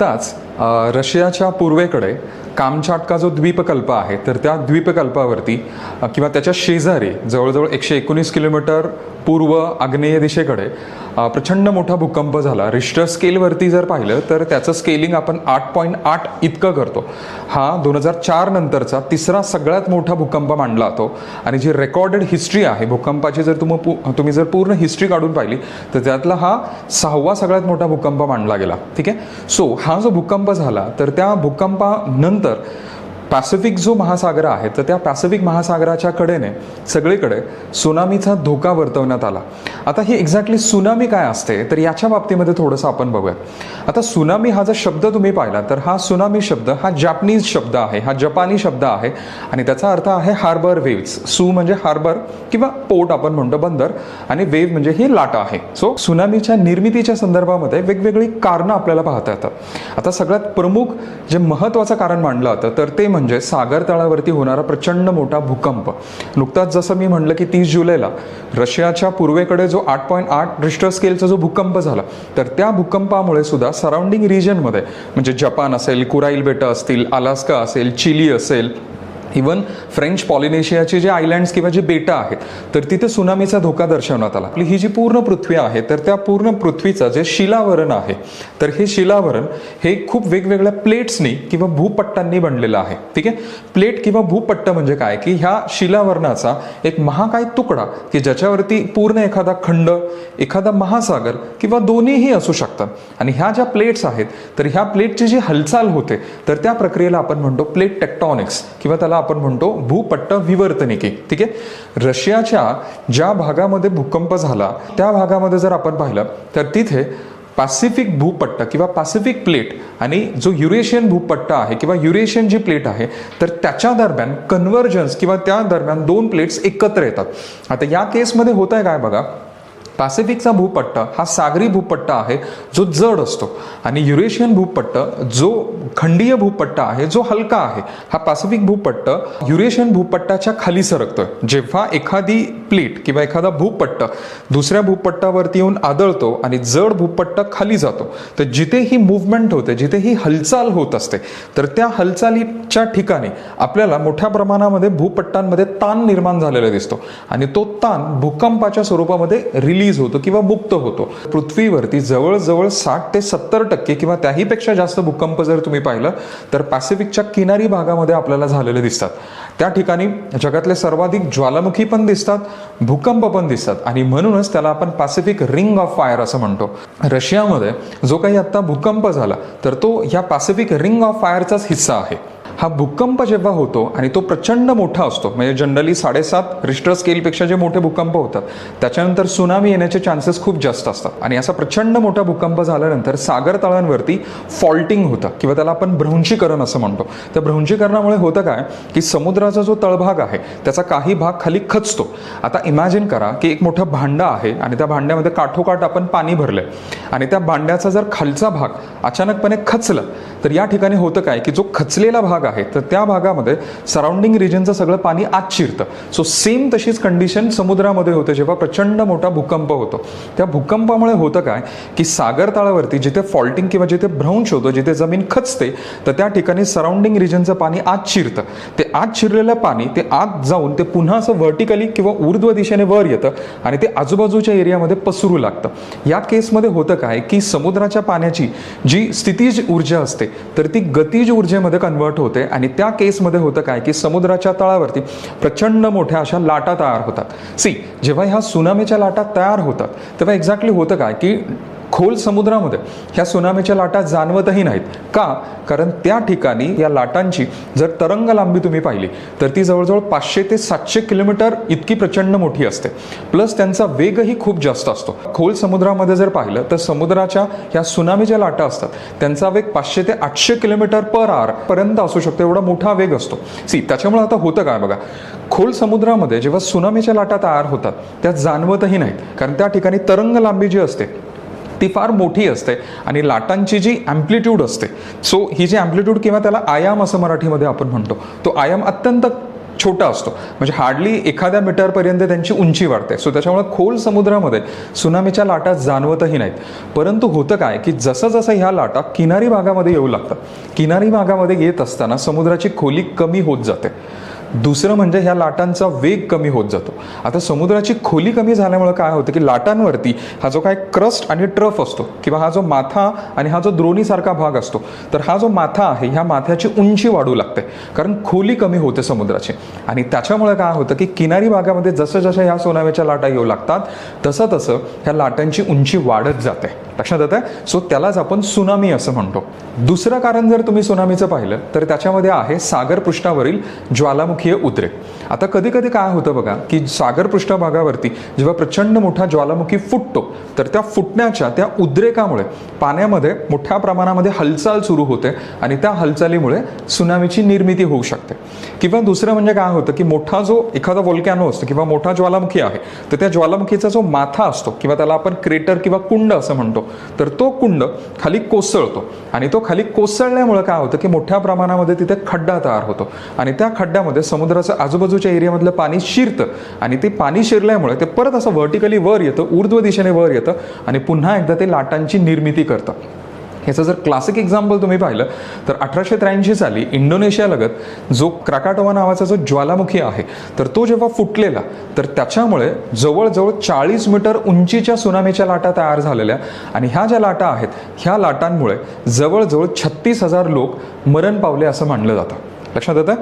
नुकताच रशियाच्या पूर्वेकडे कामचाटका जो द्वीपकल्प आहे तर त्या द्वीपकल्पावरती किंवा त्याच्या शेजारी जवळजवळ एकशे एकोणीस किलोमीटर पूर्व आग्नेय दिशेकडे प्रचंड मोठा भूकंप झाला. रिश्टर स्केलवरती जर पाहिलं तर त्याचं स्केलिंग आपण आठ पॉईंट आठ इतकं करतो. हा दोन हजार चार नंतरचा तिसरा सगळ्यात मोठा भूकंप मानला जातो आणि जी रेकॉर्डेड हिस्ट्री आहे भूकंपाची जर तुम पू- तुम्ही जर पूर्ण हिस्ट्री काढून पाहिली तर त्यातला हा सहावा सगळ्यात मोठा भूकंप मानला गेला. ठीक आहे? सो हा जो भूकंप झाला तर त्या भूकंपानंतर नंतर पॅसिफिक जो महासागर आहे तर त्या पॅसिफिक महासागराच्या कडेने सगळीकडे सुनामीचा धोका वर्तवण्यात आला. आता ही एक्झॅक्टली सुनामी काय असते तर याच्या बाबतीमध्ये थोडंसं आपण बघूया. आता सुनामी हा जर शब्द तुम्ही पाहिला तर हा सुनामी शब्द हा जॅपनीज शब्द आहे हा जपानी शब्द आहे आणि त्याचा अर्थ आहे हार्बर वेव्स सु म्हणजे हार्बर किंवा पोर्ट आपण म्हणतो बंदर आणि वेव्ह म्हणजे ही लाटा आहे. सो सुनामीच्या निर्मितीच्या संदर्भामध्ये वेगवेगळी कारणं आपल्याला पाहता येतात. आता सगळ्यात प्रमुख जे महत्त्वाचं कारण मांडलं जातं तर ते म्हणजे सागर तळावरती होणारा प्रचंड मोठा भूकंप. नुकताच जसं मी म्हणलं की तीस जुलैला रशियाच्या पूर्वेकडे जो आठ पॉईंट आठ रिश्टर स्केलचा जो भूकंप झाला तर त्या भूकंपामुळे सुद्धा सराउंडिंग रिजनमध्ये म्हणजे जपान असेल कुराईल बेटं असतील अलास्का असेल चिली असेल इवन फ्रेंच पॉलिनेशियाचे जे आयलँड्स किंवा जे बेटा आहेत तर तिथे सुनामीचा धोका दर्शवण्यात आला. आपली ही जी पूर्ण पृथ्वी आहे तर त्या पूर्ण पृथ्वीचं जे शिलावरण आहे तर हे शिलावरण हे खूप वेगवेगळ्या प्लेट्सनी किंवा भूपट्टांनी बनलेलं आहे. ठीक आहे? प्लेट किंवा भूपट्ट म्हणजे काय? की ह्या शिलावरणाचा एक महाकाय तुकडा की ज्याच्यावरती पूर्ण एखादा खंड एखादा महासागर किंवा दोन्हीही असू शकतात. आणि ह्या ज्या प्लेट्स आहेत तर ह्या प्लेटची जी हालचाल होते तर त्या प्रक्रियेला आपण म्हणतो प्लेट टेक्टॉनिक्स किंवा त्याला आपण म्हणतो भूपट्ट विवर्तनिकी ठीक आहे? रशियाच्या ज्या भागामध्ये भूकंप झाला त्या भागामध्ये जर आपण पाहिलं तर तिथे पॅसिफिक भूपट्ट किंवा पॅसिफिक प्लेट आणि जो युरेशियन भूपट्ट आहे किंवा युरेशियन जी प्लेट आहे तर त्याच्या दरम्यान कन्व्हर्जन्स किंवा त्या दरम्यान दोन प्लेट्स एकत्र येतात. आता या केसमध्ये होत आहे काय बघा? पॅसिफिकचा भूपट्ट हा सागरी भूपट्ट आहे जो जड असतो. आणि युरेशियन भूपट्ट जो खंडीय भूपट्ट आहे जो हलका आहे हा पॅसिफिक भूपट्ट युरेशियन भूपट्टाच्या खाली सरकतोय. जेव्हा एखादी प्लेट किंवा एखादा भूपट्ट दुसऱ्या भूपट्टावरती येऊन आदळतो आणि जड भूपट्ट खाली जातो तर जिथे ही मुवमेंट होते जिथे ही हालचाल होत असते तर त्या हालचालीच्या ठिकाणी आपल्याला मोठ्या प्रमाणामध्ये भूपट्टांमध्ये ताण निर्माण झालेला दिसतो. आणि तो ताण भूकंपाच्या स्वरूपामध्ये रिलीज होतो किंवा मुक्त होतो. पृथ्वीवरती जवळजवळ साठ ते सत्तर टक्के किंवा त्याहीपेक्षा जास्त भूकंप जर तुम्ही पाहिलं तर पॅसिफिकच्या किनारी भागामध्ये आपल्याला झालेले दिसतात. त्या ठिकाणी जगातले सर्वाधिक ज्वालामुखी पण दिसतात भूकंप पण दिसतात आणि म्हणूनच त्याला आपण पॅसिफिक रिंग ऑफ फायर असं म्हणतो. रशियामध्ये जो काही आता भूकंप झाला तर तो ह्या पॅसिफिक रिंग ऑफ फायरचाच हिस्सा आहे. हा भूकंप जेव्हा होतो आणि तो प्रचंड मोठा असतो म्हणजे जनरली साडेसात रिस्टर स्केलपेक्षा जे मोठे भूकंप होतात त्याच्यानंतर सुनामी येण्याचे चान्सेस खूप जास्त असतात. आणि असा प्रचंड मोठा भूकंप झाल्यानंतर सागर तळांवरती फॉल्टिंग होतं किंवा त्याला आपण भ्रंशीकरण असं म्हणतो. तर भ्रंशीकरणामुळे होतं काय की समुद्राचा जो तळभाग आहे त्याचा काही भाग खाली खचतो. आता इमॅजिन करा की एक मोठं भांडं आहे आणि त्या भांड्यामध्ये काठोकाठ आपण पाणी भरलंय. आणि त्या भांड्याचा जर खालचा भाग अचानकपणे खचला तर या ठिकाणी होतं काय की जो खचलेला भाग आहे. तर त्या भागामध्ये सराउंडिंग रिजनचं सगळं पाणी आत शिरतं. सो सेम तशीच कंडिशन समुद्रामध्ये होते जेव्हा प्रचंड मोठा भूकंप होतो. त्या भूकंपामुळे होतं काय? की सागर तळावरती जिथे फॉल्टिंग किंवा जिथे भ्रंश होतो जिथे जमीन खचते तर त्या ठिकाणी सराउंडिंग रिजनचं पाणी आत शिरतं. ते आत शिरलेलं पाणी ते आत जाऊन ते पुन्हा असं व्हर्टिकली किंवा ऊर्ध्व दिशेने वर येतं आणि ते आजूबाजूच्या एरियामध्ये पसरू लागतं. या केसमध्ये होतं काय? की समुद्राच्या पाण्याची जी स्थितीज ऊर्जा असते तर ती गतीज ऊर्जेमध्ये कन्वर्ट होते. आणि त्या केसमध्ये होतं काय की समुद्राच्या तळावरती प्रचंड मोठ्या अशा लाटा तयार होतात. सी जेव्हा ह्या सुनामीच्या लाटा तयार होतात तेव्हा एक्झॅक्टली होतं काय की खोल समुद्रामध्ये. ह्या सुनामीच्या लाटा जाणवतही नाहीत. का? कारण त्या ठिकाणी या लाटांची जर तरंग लांबी तुम्ही पाहिली तर ती जवळजवळ पाचशे ते सातशे किलोमीटर इतकी प्रचंड मोठी असते. प्लस त्यांचा वेगही खूप जास्त असतो. खोल समुद्रामध्ये जर पाहिलं तर समुद्राच्या ह्या सुनामीच्या लाटा असतात. त्यांचा वेग पाचशे ते आठशे किलोमीटर पर आर पर्यंत असू शकतो एवढा मोठा वेग असतो. सी त्याच्यामुळे आता होतं काय बघा? खोल समुद्रामध्ये जेव्हा सुनामीच्या लाटा तयार होतात त्या जाणवतही नाहीत. कारण त्या ठिकाणी तरंग लांबी जी असते ती फार मोठी असते आणि लाटांची जी ॲम्प्लिट्यूड असते. सो ही जी ॲम्प्लिट्यूड किंवा त्याला आयाम असं मराठीमध्ये आपण म्हणतो तो आयाम अत्यंत छोटा असतो. म्हणजे हार्डली एखाद्या मीटरपर्यंत त्यांची उंची वाढते. सो त्याच्यामुळे खोल समुद्रामध्ये सुनामीच्या लाटा जाणवतही नाहीत. परंतु होतं काय की जसं जसं ह्या लाटा किनारी भागामध्ये येऊ लागतात किनारी भागामध्ये येत असताना समुद्राची खोली कमी होत जाते. दुसरं म्हणजे ह्या लाटांचा वेग कमी होत जातो. आता समुद्राची खोली कमी झाल्यामुळे काय होतं की लाटांवरती हा जो काय क्रस्ट आणि ट्रफ असतो किंवा हा जो माथा आणि हा जो द्रोणीसारखा भाग असतो तर हा जो माथा आहे ह्या माथ्याची उंची वाढू लागते. कारण खोली कमी होते समुद्राची. आणि त्याच्यामुळे काय होतं की किनारी भागामध्ये जसं जसं ह्या सोनाव्याच्या लाटा येऊ लागतात तसं तसं ह्या लाटांची उंची वाढत जाते. लक्षात येत आहे सो त्यालाच आपण सुनामी असं म्हणतो. दुसरं कारण जर तुम्ही सुनामीचं पाहिलं तर त्याच्यामध्ये आहे सागर पृष्ठावरील ज्वालामुखीय उद्रेक. आता कधी कधी काय होतं बघा की सागर पृष्ठभागावरती जेव्हा प्रचंड मोठा ज्वालामुखी फुटतो तर त्या फुटण्याच्या त्या उद्रेकामुळे पाण्यामध्ये मोठ्या प्रमाणामध्ये हालचाल सुरू होते आणि त्या हालचालीमुळे सुनामीची निर्मिती होऊ शकते. किंवा दुसरं म्हणजे काय होतं की मोठा जो एखादा वोल्कॅनो असतो किंवा मोठा ज्वालामुखी आहे तर त्या ज्वालामुखीचा जो माथा असतो किंवा त्याला आपण क्रेटर किंवा कुंड असं म्हणतो तर तो कुंड खाली कोसळतो. आणि तो खाली कोसळल्यामुळे काय होतं की मोठ्या प्रमाणामध्ये तिथे खड्डा तयार होतो. आणि त्या खड्ड्यामध्ये समुद्राचं आजूबाजूच्या एरियामधलं पाणी शिरतं आणि ते पाणी शिरल्यामुळे ते परत असं व्हर्टिकली वर येतं ऊर्ध्व दिशेने वर येतं आणि पुन्हा एकदा ते लाटांची निर्मिती करतं. ह्याचं जर क्लासिक एक्झाम्पल तुम्ही पाहिलं तर अठराशे त्र्याऐंशी साली इंडोनेशियालगत जो क्राकाटोवा नावाचा जो ज्वालामुखी आहे तर तो जेव्हा फुटलेला तर त्याच्यामुळे जवळजवळ चाळीस मीटर उंचीच्या सुनामीच्या लाटा तयार झालेल्या आणि ह्या ज्या लाटा आहेत ह्या लाटांमुळे जवळजवळ छत्तीस हजार लोक मरण पावले असं मानलं जातं. लक्षात येतं?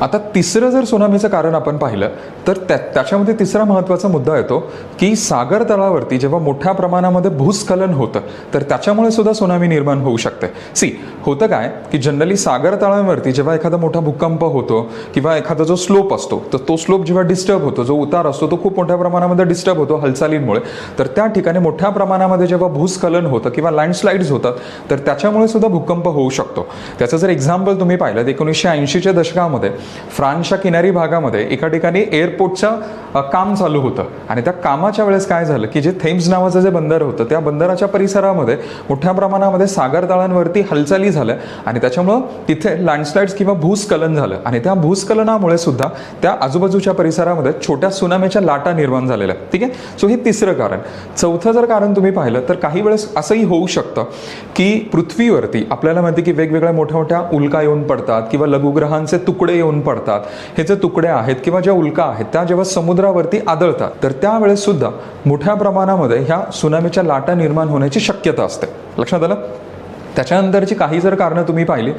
आता तिसरं जर सुनामीचं कारण आपण पाहिलं तर त्या त्याच्यामध्ये तिसरा महत्त्वाचा मुद्दा येतो की सागर तळावरती जेव्हा मोठ्या प्रमाणामध्ये भूस्खलन होतं तर त्याच्यामुळे सुद्धा सुनामी निर्माण होऊ शकते. सी होतं काय की जनरली सागर तळावरती जेव्हा एखादा मोठा भूकंप होतो किंवा एखादा जो स्लोप असतो तर तो स्लोप जेव्हा डिस्टर्ब होतो जो उतार असतो तो खूप मोठ्या प्रमाणामध्ये डिस्टर्ब होतो हालचालींमुळे. तर त्या ठिकाणी मोठ्या प्रमाणामध्ये जेव्हा भूस्खलन होतं किंवा लँडस्लाईड्स होतात तर त्याच्यामुळे सुद्धा भूकंप होऊ शकतो. त्याचं जर एक्झाम्पल तुम्ही पाहिलं एकोणीसशे ऐंशीच्या दशकामध्ये फ्रान्सच्या किनारी भागामध्ये एका ठिकाणी एअरपोर्टचं काम चालू होतं. आणि त्या कामाच्या वेळेस काय झालं की जे थेम्स नावाचं जे बंदर होतं त्या बंदराच्या परिसरामध्ये मोठ्या प्रमाणामध्ये सागर तळांवरती हालचाली झाल्या. आणि त्याच्यामुळं तिथे लँडस्लाईड्स किंवा भूस्खलन झालं. आणि त्या भूस्खलनामुळे सुद्धा त्या आजूबाजूच्या परिसरामध्ये छोट्या सुनामीच्या लाटा निर्माण झालेल्या. ठीक आहे? सो हे तिसरं कारण. चौथं जर कारण तुम्ही पाहिलं तर काही वेळेस असंही होऊ शकतं की पृथ्वीवरती आपल्याला माहिती की वेगवेगळ्या मोठ्या मोठ्या उल्का येऊन पडतात किंवा लघुग्रहांचे तुकडे येऊन पडतात. हे जे तुकडे आहेत किंवा ज्या उल्का आहेत त्या जेव्हा समुद्रावरती आदळतात तर त्यावेळेस सुद्धा मोठ्या प्रमाणामध्ये ह्या सुनामीच्या लाटा निर्माण होण्याची शक्यता असते. लक्षात आलं? त्याच्यानंतरची काही जर कारणं तुम्ही पाहिली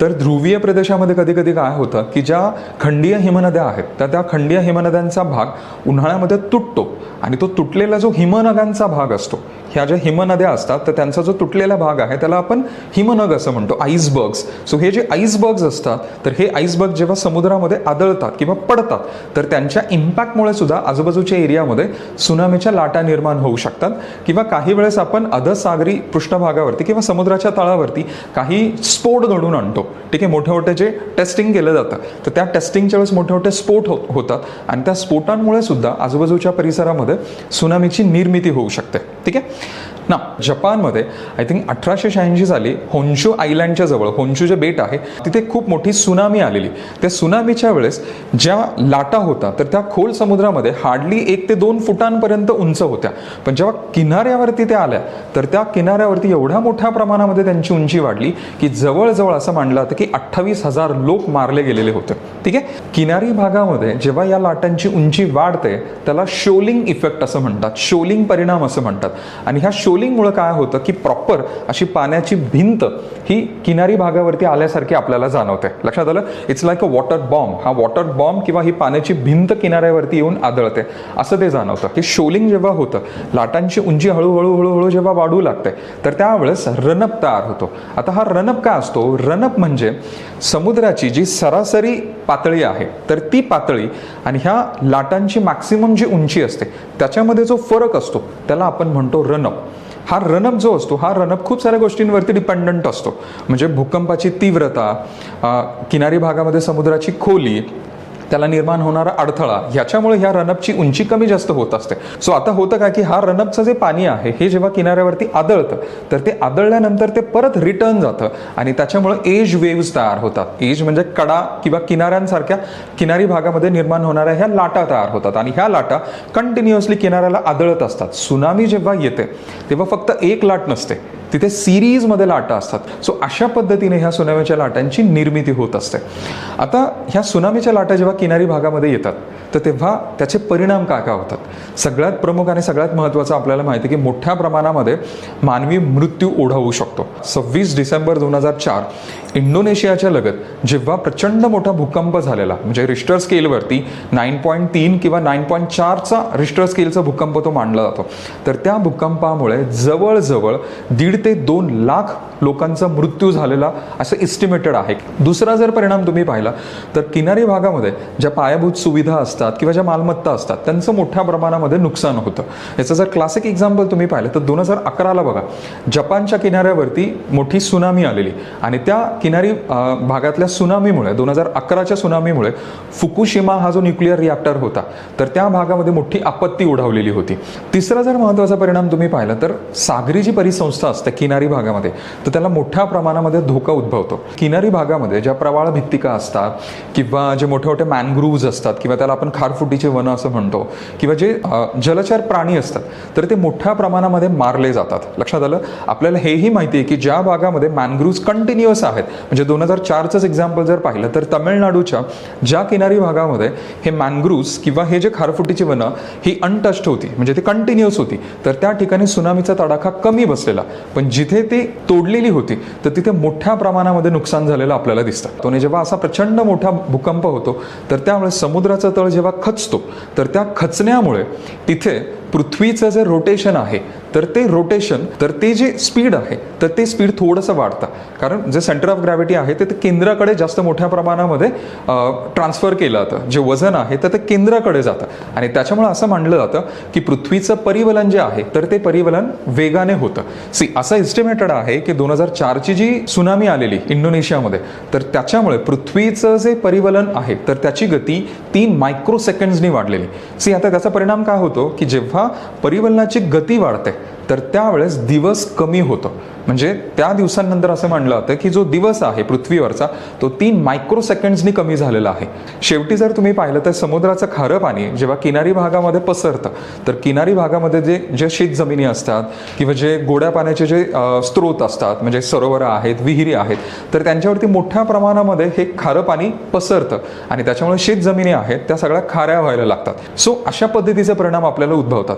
तर ध्रुवीय प्रदेशामध्ये कधी कधी काय होतं की ज्या खंडीय हिमनद्या आहेत त्या त्या खंडीय हिमनद्यांचा भाग उन्हाळ्यामध्ये तुटतो आणि तो तुटलेला जो हिमनगांचा भाग असतो ह्या ज्या हिमनद्या असतात तर त्यांचा जो तुटलेला भाग आहे त्याला आपण हिमनग असं म्हणतो आईसबर्ग्स सो हे जे आईसबर्ग्स असतात तर हे आईसबर्ग जेव्हा समुद्रामध्ये आदळतात किंवा पडतात तर त्यांच्या इम्पॅक्टमुळे सुद्धा आजूबाजूच्या एरियामध्ये सुनामीच्या लाटा निर्माण होऊ शकतात. किंवा काही वेळेस आपण अधसागरी पृष्ठभागावरती किंवा समुद्राच्या तळावरती काही स्फोट घडून आणतो. ठीक आहे मोठे मोठे जे टेस्टिंग केलं जातं तर त्या टेस्टिंगच्या वेळेस मोठे मोठे स्फोट हो-, होतात. आणि त्या स्फोटांमुळे सुद्धा आजूबाजूच्या परिसरामध्ये सुनामीची निर्मिती होऊ शकते. ठीक आहे ना जपानमध्ये आय थिंक अठराशे शहाऐंशी साली होन्शू आयलँडच्या जवळ होन्शू जे बेट आहे तिथे खूप मोठी सुनामी आलेली. त्या सुनामीच्या वेळेस ज्या लाटा होता तर त्या खोल समुद्रामध्ये हार्डली एक ते दोन फुटांपर्यंत उंच होत्या. पण जेव्हा किनाऱ्यावरती त्या आल्या तर त्या किनाऱ्यावरती एवढ्या मोठ्या प्रमाणामध्ये त्यांची उंची वाढली की जवळजवळ असं मानलं जातं की अठ्ठावीस हजार लोक मारले गेलेले होते. ठीक आहे? किनारी भागामध्ये जेव्हा या लाटांची उंची वाढते त्याला शोलिंग इफेक्ट असं म्हणतात शोलिंग परिणाम असं म्हणतात. आणि ह्या शो शोलिंगमुळं काय होतं की प्रॉपर अशी पाण्याची भिंत ही किनारी भागावरती आल्यासारखी आपल्याला जाणवते. लक्षात आलं? It's like a water bomb हा वॉटर बॉम्ब किंवा ही पाण्याची भिंत किनाऱ्यावरती येऊन आदळते. असं ते जाणवतं. की शोलिंग जेव्हा होतं लाटांची उंची हळूहळू हळूहळू जेव्हा वाढू लागते तर त्यावेळेस रनप तयार होतो. आता हा रनप काय असतो? रनप म्हणजे समुद्राची जी सरासरी पातळी आहे तर ती पातळी आणि ह्या लाटांची मॅक्सिमम जी उंची असते त्याच्यामध्ये जो फरक असतो त्याला आपण म्हणतो रनप हा रनअप जो असतो हा रनअप खूप साऱ्या गोष्टींवरती डिपेंडंट असतो. म्हणजे भूकंपाची तीव्रता किनारी भागामध्ये समुद्राची खोली त्याला निर्माण होणारा अडथळा ह्याच्यामुळे ह्या रनअपची उंची कमी जास्त होत असते. सो आता होतं काय की हा रनअपचं जे पाणी आहे हे जेव्हा किनाऱ्यावरती आदळतं तर ते आदळल्यानंतर ते परत रिटर्न जातं आणि त्याच्यामुळे एज वेव्ज तयार होतात. एज म्हणजे कडा किंवा किनाऱ्यांसारख्या किनारी भागामध्ये निर्माण होणाऱ्या ह्या लाटा तयार होतात आणि ह्या लाटा कंटिन्युअसली किनाऱ्याला आदळत असतात. सुनामी जेव्हा येते तेव्हा फक्त एक लाट नसते. तिथे सिरीजमध्ये लाटा असतात. सो अशा पद्धतीने ह्या सुनामीच्या लाटांची निर्मिती होत असते. आता ह्या सुनामीच्या लाटा जेव्हा किनारी भागामध्ये येतात तर तेव्हा त्याचे परिणाम काय काय होतात? सगळ्यात प्रमुख आणि सगळ्यात महत्त्वाचं आपल्याला माहिती आहे की मोठ्या प्रमाणामध्ये मानवी मृत्यू ओढवू शकतो. सव्वीस डिसेंबर दोन हजार चार इंडोनेशियाच्या लगत जेव्हा प्रचंड मोठा भूकंप झालेला म्हणजे रिस्टर स्केलवरती नाईन पॉईंट तीन किंवा नाईन पॉईंट चारचा रिस्टर स्केलचा भूकंप तो मानला जातो. तर त्या भूकंपामुळे जवळजवळ दीड ते दोन लाख लोकांचा मृत्यू झालेला असं इस्टिमेटेड आहे. दुसरा जर परिणाम तुम्ही पाहिला तर किनारी भागामध्ये ज्या पायाभूत सुविधा असतात किंवा ज्या मालमत्ता असतात त्यांचं मोठ्या प्रमाणामध्ये नुकसान होतं. याचं जर क्लासिक एक्झाम्पल तुम्ही पाहिलं तर दोन हजार अकराला बघा जपानच्या किनाऱ्यावरती मोठी सुनामी आलेली. आणि त्या किनारी भागातल्या सुनामीमुळे दोन हजार अकराच्या सुनामीमुळे फुकुशिमा हा जो न्यूक्लिअर रिॲक्टर होता तर त्या भागामध्ये मोठी आपत्ती उडावलेली होती. तिसरा जर महत्त्वाचा परिणाम तुम्ही पाहिला तर सागरी जी परिसंस्था असते किनारी भागामध्ये तर त्याला मोठ्या प्रमाणामध्ये धोका उद्भवतो. किनारी भागामध्ये ज्या प्रवाळ भित्तिका असतात किंवा जे मोठे मोठे मॅनग्रूव्ज असतात किंवा त्याला आपण खारफुटीचे वन असं म्हणतो किंवा जे जलचर प्राणी असतात तर ते मोठ्या प्रमाणामध्ये मारले जातात. लक्षात आलं? आपल्याला हेही माहिती आहे की ज्या भागामध्ये मॅनग्रूव्ज कंटिन्युअस आहेत म्हणजे दोन हजार चारचंच एक्झाम्पल जर पाहिलं तर तमिळनाडूच्या ज्या किनारी भागामध्ये हे मॅनग्रूव्ज किंवा हे जे खारफुटीची वनं ही अनटच्ड होती म्हणजे ती कंटिन्युअस होती. तर त्या ठिकाणी सुनामीचा तडाखा कमी बसलेला. पण जिथे ती गेलेली होती तर तिथे मोठ्या प्रमाणामध्ये नुकसान झालेलं आपल्याला दिसतं. तो जेव्हा असा प्रचंड मोठा भूकंप होतो तर त्यामुळे समुद्राचा तळ जेव्हा खचतो तर त्या खचण्यामुळे तिथे पृथ्वीचं जे रोटेशन आहे तर ते रोटेशन तर ते जे स्पीड आहे तर ते स्पीड थोडंसं वाढतं. कारण जे सेंटर ऑफ ग्रॅव्हिटी आहे ते केंद्राकडे जास्त मोठ्या प्रमाणामध्ये ट्रान्सफर केलं जातं. जे वजन आहे तर ते केंद्राकडे जातं. आणि त्याच्यामुळे असं मानलं जातं की पृथ्वीचं परिवलन जे आहे तर ते परिवलन वेगाने होतं. सी असं एस्टिमेटेड आहे की दोन हजार चारची जी सुनामी आलेली इंडोनेशियामध्ये तर त्याच्यामुळे पृथ्वीचं जे परिवलन आहे तर त्याची गती तीन मायक्रो सेकंड्सनी वाढलेली. सी आता त्याचा परिणाम काय होतो? की जेव्हा परिवलनाची गती वाढते तर त्यावेळेस दिवस कमी होतं. म्हणजे त्या दिवसांनंतर असं म्हणलं जातं की जो दिवस आहे पृथ्वीवरचा तो तीन मायक्रो सेकंड्सनी कमी झालेला आहे. शेवटी जर तुम्ही पाहिलं तर समुद्राचं खारं पाणी जेव्हा किनारी भागामध्ये पसरतं तर किनारी भागामध्ये जे जे शेत जमिनी असतात किंवा जे गोड्या पाण्याचे जे स्त्रोत स्रोत असतात म्हणजे सरोवरं आहेत विहिरी आहेत तर त्यांच्यावरती मोठ्या प्रमाणामध्ये हे खारं पाणी पसरतं आणि त्याच्यामुळे शेत जमिनी आहेत त्या सगळ्या खाऱ्या व्हायला लागतात. सो अशा पद्धतीचे परिणाम आपल्याला उद्भवतात.